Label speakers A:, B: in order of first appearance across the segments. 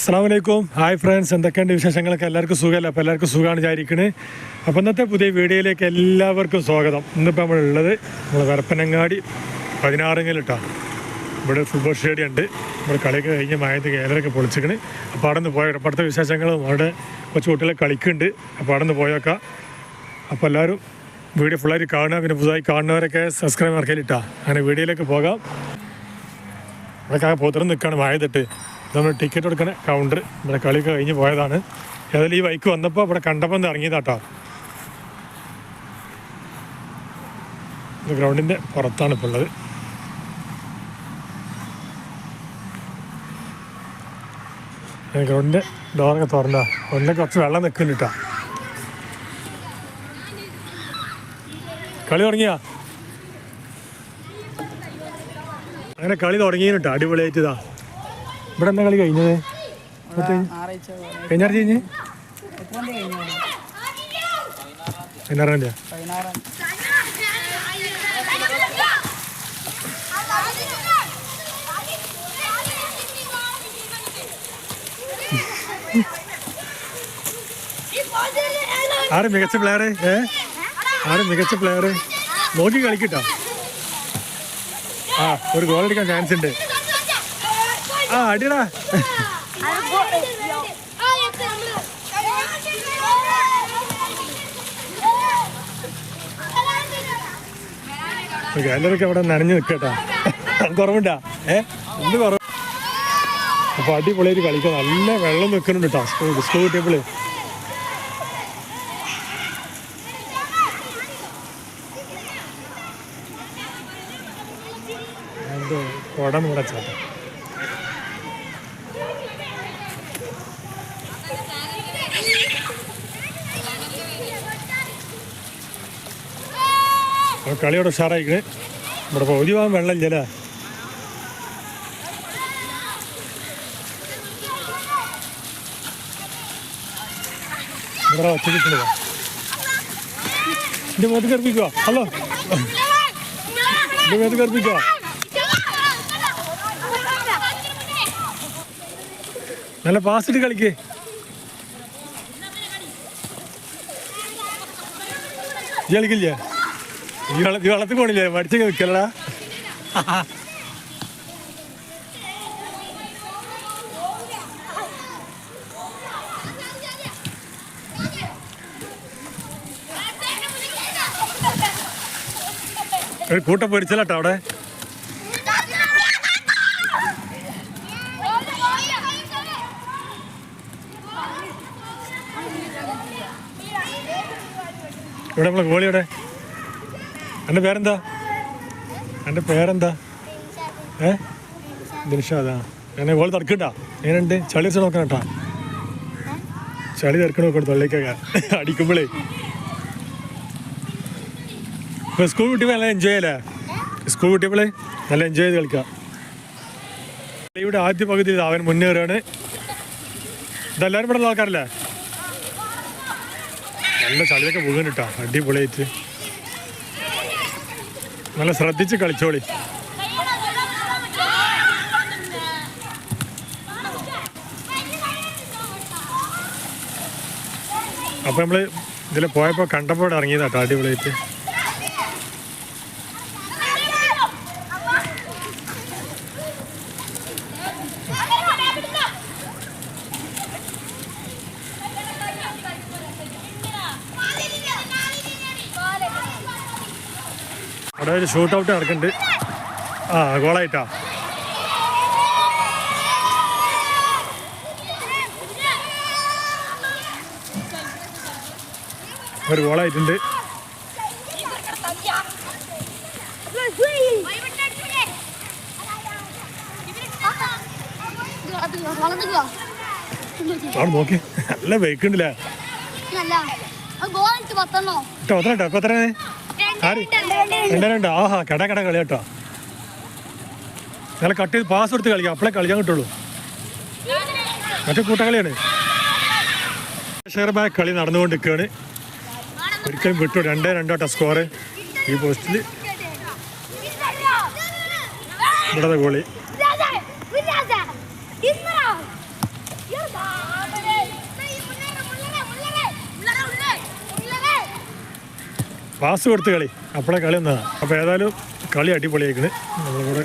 A: അസ്സാം വലൈക്കും hi friends എന്തൊക്കെയുണ്ട് വിശേഷങ്ങളൊക്കെ? എല്ലാവർക്കും സുഖമല്ല അപ്പോൾ എല്ലാവർക്കും സുഖമാണ് വിചാരിക്കണേ. അപ്പോൾ ഇന്നത്തെ പുതിയ വീഡിയോയിലേക്ക് എല്ലാവർക്കും സ്വാഗതം. ഇന്നിപ്പോൾ നമ്മളുള്ളത് നമ്മൾ വരപ്പനങ്ങാടി പതിനാറിങ്ങിലിട്ടാണ് ഇവിടെ ഫുട്ബോൾ സ്റ്റേഡിയം ഉണ്ട്. ഇവിടെ കളിയൊക്കെ കഴിഞ്ഞ് മായത്ത് കേരളൊക്കെ പൊളിച്ചിക്കണ്. അപ്പോൾ അവിടെ നിന്ന് പോയ അപ്പുറത്തെ വിശേഷങ്ങളും അവിടെ കുറച്ച് കുട്ടികളെ കളിക്കുന്നുണ്ട്. അപ്പോൾ അവിടെ നിന്ന് പോയേക്കാം. അപ്പോൾ എല്ലാവരും വീഡിയോ ഫുള്ളായിട്ട് കാണുക. പിന്നെ പുതുതായി കാണുന്നവരൊക്കെ സബ്സ്ക്രൈബ് മാർക്കയിലിട്ടാ അങ്ങനെ വീഡിയോയിലേക്ക് പോകാം. ഇവിടെ പോത്തിറ നിൽക്കുകയാണ് വായതിട്ട് നമ്മൾ ടിക്കറ്റ് എടുക്കണ. കൗണ്ടർ ഇവിടെ കളിയൊക്കെ കഴിഞ്ഞ് പോയതാണ്. ഏതായാലും ഈ ബൈക്ക് വന്നപ്പോൾ ഇവിടെ കണ്ടപ്പം ഇറങ്ങിയതാട്ടോ. ഗ്രൗണ്ടിന്റെ പുറത്താണ് ഇപ്പോൾ ഉള്ളത്. ഗ്രൗണ്ടിന്റെ ഡോറൊക്കെ തുറന്നാ. ഒന്നിനെ കുറച്ച് വെള്ളം നിൽക്കുന്നുണ്ട് കേട്ടോ കളി തുടങ്ങിയാ? അങ്ങനെ കളി തുടങ്ങിയിട്ടാ അടിപൊളിയായിട്ട് ഇതാ. ഇവിടെ എന്താ കളി കഴിഞ്ഞത്? കഴിഞ്ഞാറ് കഴിഞ്ഞ്.
B: എത്ര തീയതി കഴിഞ്ഞു
A: പതിനാറാം. തീയതി ആര് മികച്ച പ്ലെയർ ഏ? ആര് മികച്ച പ്ലെയർ നോക്കി കളിക്കട്ടോ. ആ ഒരു ഗോൾ അടിക്കാൻ ചാൻസ് ഉണ്ട്. ആ അടിയടാ. എല്ലാവരൊക്കെ അവിടെ നനഞ്ഞു നിൽക്കട്ടാ. കുറവുണ്ടാ? ഏ? എന്ത് കുറവ്. അപ്പൊ അടിപൊളിയായിട്ട് കളിക്കാം. നല്ല വെള്ളം നിൽക്കുന്നുണ്ട് കേട്ടോ സ്കൂൾ സ്കൂൾ കിട്ടിയപ്പോൾ എന്തോ കുടം കൂടെ ചേട്ടാ കളിയോടെ ഉഷാറായിക്കണ്. ഇവിടെ പകുതി പോകാൻ വെള്ളമില്ലല്ലേ ഇവിടെ ഒറ്റ എന്റെ മേത്ത് കറുപ്പിക്കുക ഹലോ. എന്റെ മേത്ത് കറുപ്പിക്കുക നല്ല പാസിട്ട് കളിക്ക്. ജലിക്കില്ലേ വെള്ളത്തിൽ പോണില്ലേ? മടിച്ചൊക്കെ നിൽക്കല്ലടാ ഒരു കൂട്ടം പൊരിച്ചലാട്ടോ അവിടെ. ഇവിടെ നമ്മളെ ഗോളിയുടെ എന്റെ പേരെന്താ? എന്റെ പേരെന്താ? ഏ? ദിൽഷാദാ എന്നെ ഓൾ തറക്കട്ടാ എങ്ങനെയുണ്ട്? ചളി വെച്ച് നോക്കണം കേട്ടാ. ചളി തെറക്കണ നോക്കണം തൊള്ളിക്കൊക്കെ. അടിക്കുമ്പോഴേ ഇപ്പൊ സ്കൂൾ കുട്ടിയപ്പോൾ നല്ല എൻജോയ് അല്ലേ? സ്കൂൾ കുട്ടിയപ്പോഴേ നല്ല എൻജോയ് ചെയ്ത് കളിക്കാം. ഇവിടെ ആദ്യ പകുതി അവൻ മുന്നേറുകയാണ് ഇതെല്ലാവരും ഇവിടെ ഉള്ള ആൾക്കാരല്ലേ? നല്ല ചളിയൊക്കെ പോകുന്നുണ്ട് കേട്ടോ അടിപൊളിയായിട്ട്. നല്ല ശ്രദ്ധിച്ച് കളിച്ചോളി. അപ്പൊ നമ്മൾ ഇതിൽ പോയപ്പോൾ കണ്ടപ്പോൾ ഇറങ്ങിയതാട്ടോ അടിപൊളിയായിട്ട്. അവിടെ ഒരു ഷൂട്ട് ഔട്ട് നടക്കുന്നുണ്ട്. ആ ഗോളായിട്ടാ ഒരു ഗോളായിട്ടുണ്ട് അവിടെ നോക്കി. നല്ല വെക്കുണ്ടല്ലേ
C: പത്തെണ്ണോ
A: ഇപ്പൊ എത്ര ആര്? രണ്ടേ രണ്ട്. ആഹാ കട കട കളി കേട്ടോ. നല്ല കട്ട് പാസ് കൊടുത്ത് കളിക്കാം. അപ്പോഴേ കളിക്കാൻ കിട്ടുള്ളൂ. മറ്റേ കൂട്ടക്കളിയാണ്. ഷെയർ ബാക്ക് കളി നടന്നുകൊണ്ടിരിക്കുകയാണ്. ഒരിക്കലും വിട്ടു. രണ്ടേ രണ്ടോട്ട സ്കോർ ഈ പോസ്റ്റിൽ ഇവിടെ ഗോളി പാസ് കൊടുത്ത് കളി. അപ്പോഴേ കളി ഒന്നതാണ് അപ്പോൾ ഏതായാലും കളി അടിപൊളിയായിക്കണ്. നമ്മളിവിടെ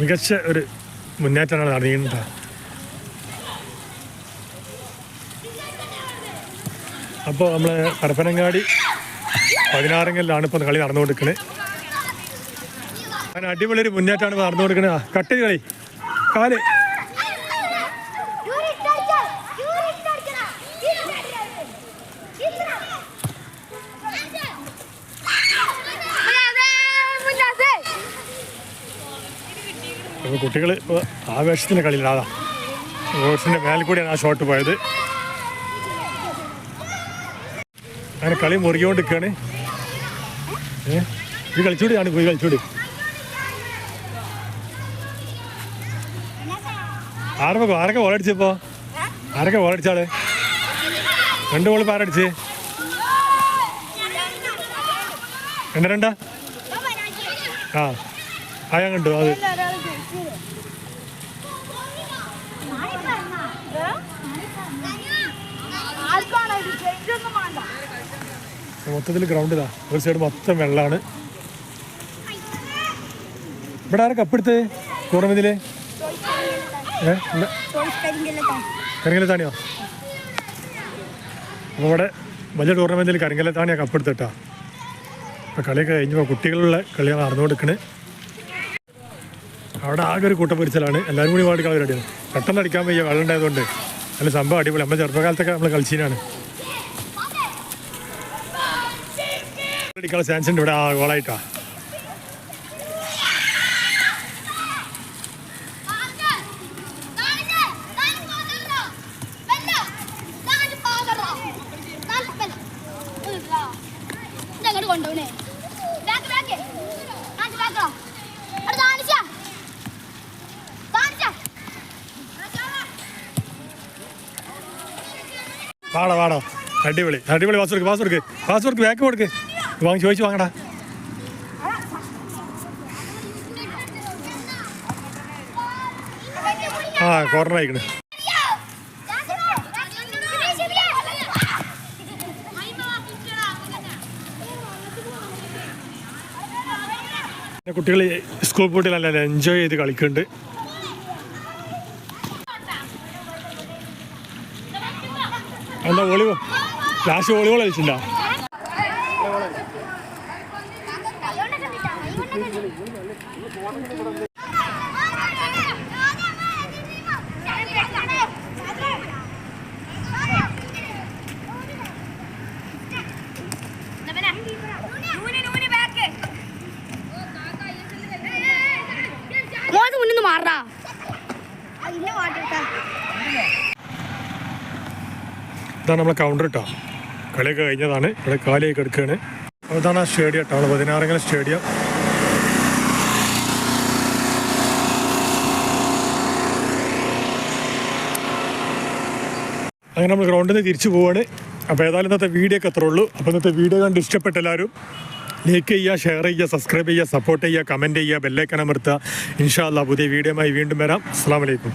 A: മികച്ച ഒരു മുന്നേറ്റമാണ് നടന്നിട്ടുണ്ട് അപ്പോൾ നമ്മൾ പരപ്പനങ്ങാടി പതിനാറെങ്കിലാണ് ഇപ്പോൾ കളി നടന്നുകൊടുക്കുന്നത് അങ്ങനെ അടിപൊളി ഒരു മുന്നേറ്റമാണ് നടന്നു നടന്നുകൊടുക്കുന്നത് കട്ട് കളി. കാൽ. അപ്പോൾ കുട്ടികൾ ഇപ്പോൾ ആവേശത്തിന്റെ കളിയിലാതാ റോഡ്സിന്റെ മേലെ കൂടിയാണ് ആ ഷോട്ട് പോയത്. അങ്ങനെ കളി മുറുകിക്കൊണ്ടിരിക്കുകയാണ്. ഏ? ഇത് കളിച്ചൂടിയാണ് പോയി കളിച്ചൂടി? ആരൊക്കെ ആരൊക്കെ ഗോളടിച്ചപ്പോ ആരൊക്കെ ഓളടിച്ചാൾ രണ്ട് ബോൾ ആരടിച്ച് രണ്ട് രണ്ടാ? ആ. ആ ഞാൻ അത്. മൊത്തത്തിൽ ഗ്രൗണ്ട് ഇതാ. ഒരു സൈഡ് മൊത്തം വെള്ളമാണ് ഇവിടെ ആരെ കപ്പെടുത്ത് എന്താ കരിങ്കലത്താണിയോ അപ്പോൾ ഇവിടെ വലിയ ടൂർണമെന്റിൽ കരിങ്കലത്താണിയാ കപ്പെടുത്തിട്ടാ അപ്പോൾ കളിയൊക്കെ കഴിഞ്ഞപ്പോൾ കുട്ടികളുള്ള കളിയാണ് നടന്നുകൊടുക്കണേ അവിടെ ആകെ ഒരു കൂട്ടപ്പൊരിച്ചലാണ് എല്ലാവരും കൂടി പാടി കളി റെഡിയാണ്. പെട്ടെന്ന് അടിക്കാൻ വയ്യ വെള്ളം ഉണ്ടായതുകൊണ്ട്. നല്ല സംഭവം അടിപൊളി. നമ്മുടെ ചെറുപ്പകാലത്തൊക്കെ നമ്മൾ കളിച്ചീനാണ്. അടിക്കാനുള്ള ചാൻസ് ഉണ്ട് ഇവിടെ. ആ ഗോളായിട്ടാ
C: കൊണ്ടുപോണേ ബാക്ക് ബാക്കോ
A: വാടാ വാടാ. അടിപൊളി അടിപൊളി പാസ് കൊടുക്ക് പാസ് കൊടുക്ക് പാസ് കൊടുക്ക് ബാക്ക് കൊടുക്ക്. വാങ്ങി ചോദിച്ചു വാങ്ങടാ. ആ കോർണർ ആയിക്കണ്. കുട്ടികൾ സ്കൂൾ പോയിട്ട് നല്ല എൻജോയ് ചെയ്ത് കളിക്കുന്നുണ്ട് എന്താ വോളിബോൾ ലാസ്റ്റ് വോളിബോൾ കളിച്ചിട്ടുണ്ടോ?
C: മോശം മുന്നിന്ന് മാറാ അതിന്റെ വാട്ടിട്ടാ
A: ഇതാണ് നമ്മളെ കൗണ്ടർ കേട്ടോ കളിയൊക്കെ കഴിഞ്ഞതാണ്. ഇവിടെ കാലിയൊക്കെ എടുക്കുകയാണ് അപ്പോൾ ഇതാണ് ആ സ്റ്റേഡിയം കേട്ടോ നമ്മൾ സ്റ്റേഡിയം അങ്ങനെ നമ്മൾ ഗ്രൗണ്ടിൽ നിന്ന് തിരിച്ചു പോവാണ്. അപ്പോൾ ഏതായാലും ഇന്നത്തെ വീഡിയോ ഒക്കെ ഉള്ളൂ. അപ്പോൾ ഇന്നത്തെ വീഡിയോ കണ്ട് ഇഷ്ടപ്പെട്ട എല്ലാവരും ലൈക്ക് ചെയ്യുക ഷെയർ ചെയ്യുക സബ്സ്ക്രൈബ് ചെയ്യുക സപ്പോർട്ട് ചെയ്യുക കമന്റ് ചെയ്യുക ബെല്ലൈക്കൻ അമർത്തുക. ഇൻഷാല്ല പുതിയ വീഡിയോയുമായി വീണ്ടും വരാം. അസ്സാം വലൈക്കും